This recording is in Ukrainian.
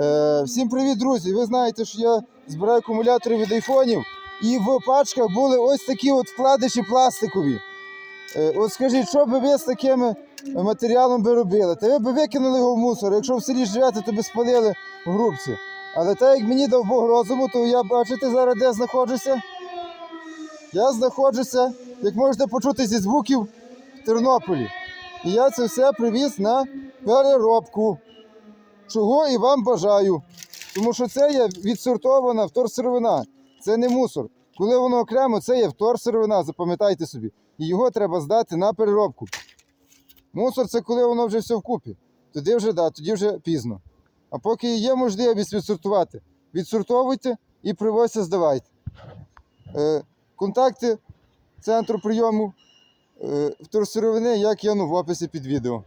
Е, всім привіт, друзі! Ви знаєте, що я збираю акумулятори від айфонів, і в пачках були ось такі от вкладиші пластикові. Е, от скажіть, що би ви з таким матеріалом би робили? Та ви б викинули його в мусор. Якщо в селі живете, то би спалили в грубці. Але так як мені дав Бог розуму, то я бачите зараз де знаходжуся. Я знаходжуся, як можете почути зі звуків, в Тернополі. І я це все привіз на переробку. Чого і вам бажаю. Тому що це є відсортована вторсировина. Це не мусор. Коли воно окремо, це є вторсировина, запам'ятайте собі. І його треба здати на переробку. Мусор це коли воно вже все вкупі. Тоді вже да, тоді вже пізно. А поки є можливість відсортувати, відсортовуйте і привозьте, здавайте. Е, контакти центру прийому е, вторсировини, як я ну, в описі під відео.